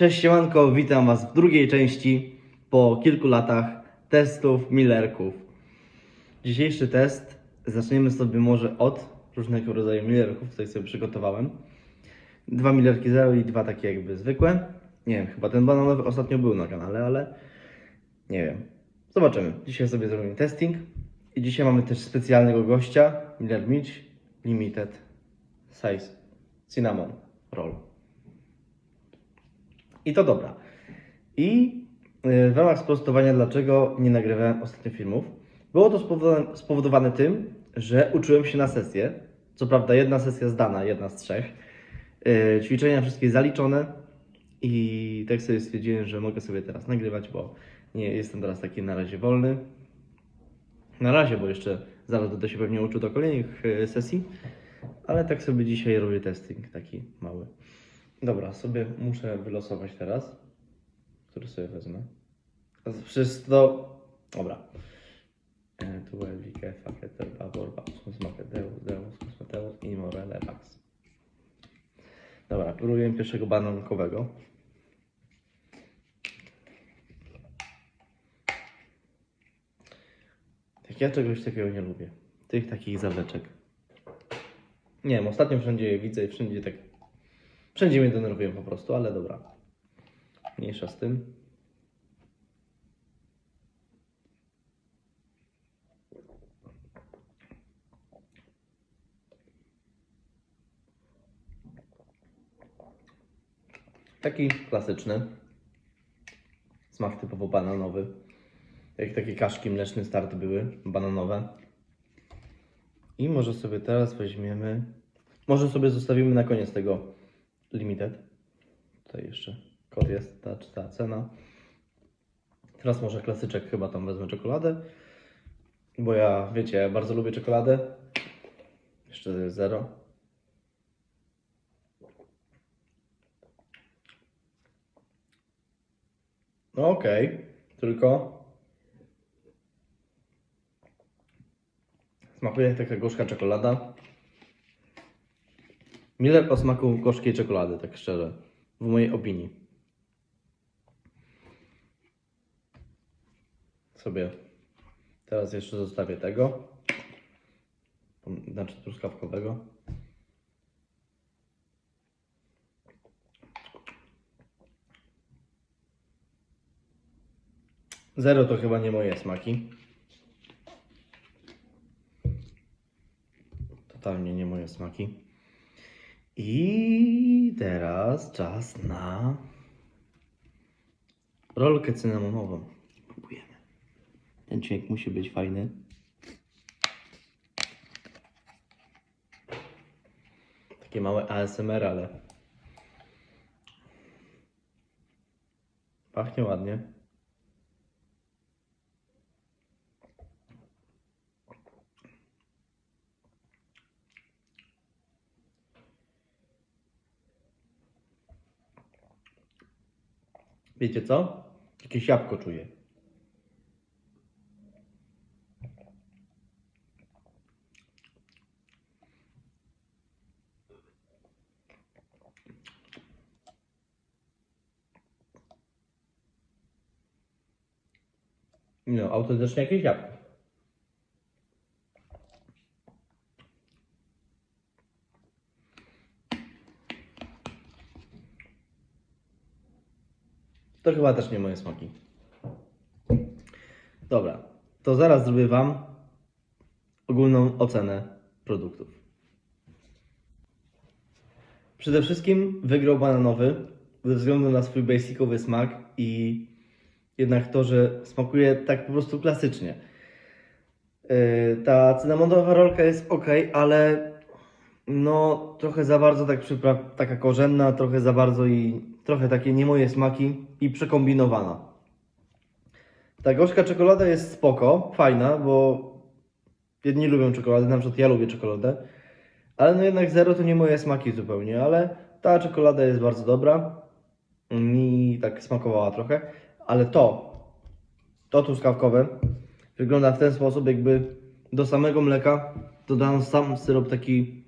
Cześć siemanko, witam Was w drugiej części po kilku latach testów Millerków. Dzisiejszy test zaczniemy sobie może od różnego rodzaju Millerków, tutaj sobie przygotowałem. Dwa Millerki Zero i dwa takie jakby zwykłe. Nie wiem, chyba ten bananowy ostatnio był na kanale, ale nie wiem. Zobaczymy. Dzisiaj sobie zrobimy testing. I dzisiaj mamy też specjalnego gościa, Miller Mitch Limited Size Cinnamon Roll. I to dobra. I y, w ramach sprostowania, dlaczego nie nagrywałem ostatnio filmów, było to spowodowane, spowodowane tym, że uczyłem się na sesję. Co prawda jedna sesja zdana, jedna z trzech. Y, Ćwiczenia wszystkie zaliczone i tak sobie stwierdziłem, że mogę sobie teraz nagrywać, bo nie jestem teraz taki na razie wolny. Na razie, bo jeszcze zaraz będę się pewnie uczył do kolejnych y, sesji, ale tak sobie dzisiaj robię testing taki mały. Dobra, sobie muszę wylosować teraz, który sobie wezmę. Przecież to... Dobra. E, Tu Elwike, Faketer, Babor, Babsmus, Makedeus, Deus, Kosmeteus i Morele Pax. Dobra, próbuję pierwszego banankowego. Tak ja czegoś takiego nie lubię. Tych takich zawleczek. Nie wiem, ostatnio wszędzie je widzę i wszędzie tak Wszędzie mnie denerwują po prostu, ale dobra. Mniejsza z tym. Taki klasyczny. Smak typowo bananowy. Jak takie kaszki mleczne start były, bananowe. I może sobie teraz weźmiemy. Może sobie zostawimy na koniec tego limited. Tutaj jeszcze kod jest, ta, ta cena. Teraz może klasyczek chyba tam wezmę czekoladę. Bo ja, wiecie, bardzo lubię czekoladę. Jeszcze jest zero. No okej, tylko smakuje jak taka gorzka czekolada. Miller o smaku gorzkiej czekolady, tak szczerze, w mojej opinii. Sobie teraz jeszcze zostawię tego, znaczy truskawkowego. Zero to chyba nie moje smaki. Totalnie nie moje smaki. I teraz czas na rolkę cynamonową. Próbujemy. Ten dźwięk musi być fajny. Takie małe ASMR, ale pachnie ładnie. Wiecie co? Jakieś jabłko czuję. No, autentycznie jakieś jabłko. To chyba też nie moje smaki. Dobra, to zaraz zrobię Wam ogólną ocenę produktów. Przede wszystkim wygrał bananowy ze względu na swój basicowy smak i jednak to, że smakuje tak po prostu klasycznie. Yy, Ta cynamonowa rolka jest ok, ale no trochę za bardzo tak taka korzenna, trochę za bardzo i trochę takie nie moje smaki i przekombinowana. Ta gorzka czekolada jest spoko, fajna, bo jedni lubią czekoladę, na przykład ja lubię czekoladę, ale no jednak zero to nie moje smaki zupełnie, ale ta czekolada jest bardzo dobra, mi tak smakowała trochę, ale to, to truskawkowe wygląda w ten sposób, jakby do samego mleka dodano sam syrop taki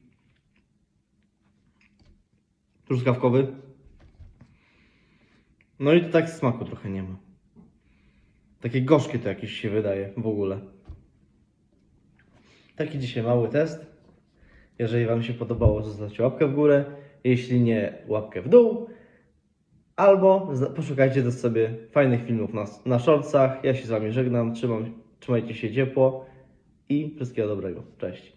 truskawkowy. No i to tak smaku trochę nie ma. Takie gorzkie to jakieś się wydaje w ogóle. Taki dzisiaj mały test. Jeżeli Wam się podobało, zostawcie łapkę w górę. Jeśli nie, łapkę w dół. Albo poszukajcie też sobie fajnych filmów na, na shortsach. Ja się z Wami żegnam. Trzymam, trzymajcie się ciepło i wszystkiego dobrego. Cześć.